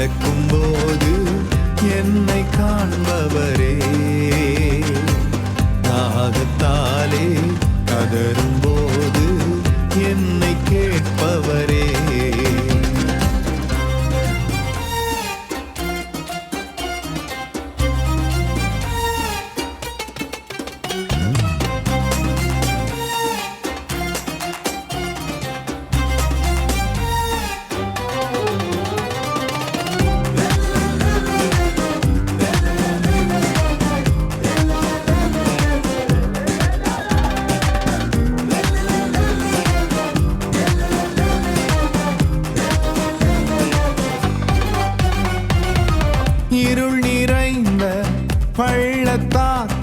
நடக்கும் போது என்னை காண்பவரே. தாகத்தாலே கதரும்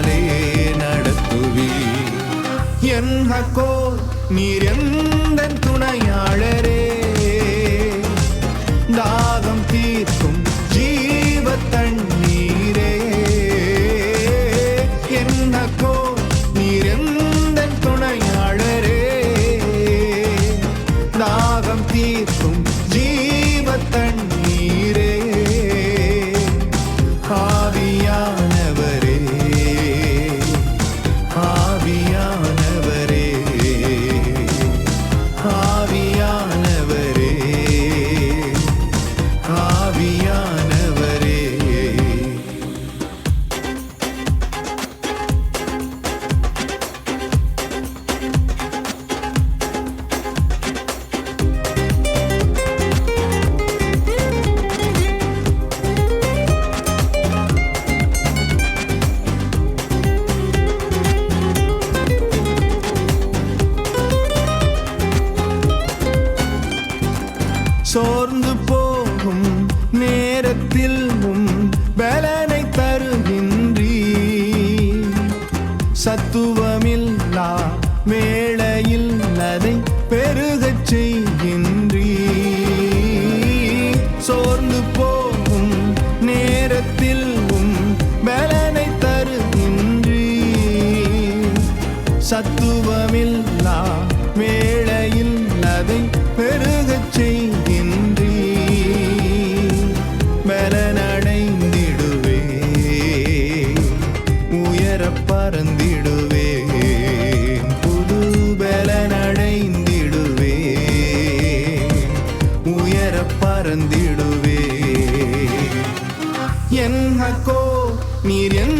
சமூகத்தாலே நடத்துவி என் ஹக்கோ நீர் எந்த போகும் நேரத்தில் உம் பலனை தருகின்றீ. சத்துவமில்லா வேளையில் அதை பெருகச் செய்கின்றீ. சோர்ந்து போகும் நேரத்தில் உம் பலனை தருகின்றீ. சத்துவமில்லா உயரப் பறந்திடுவே புது பலனடைந்திடுவே உயரப் பறந்திடுவே என் ஹக்கோ நீர் எந்த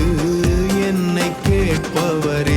கேட்பவரே.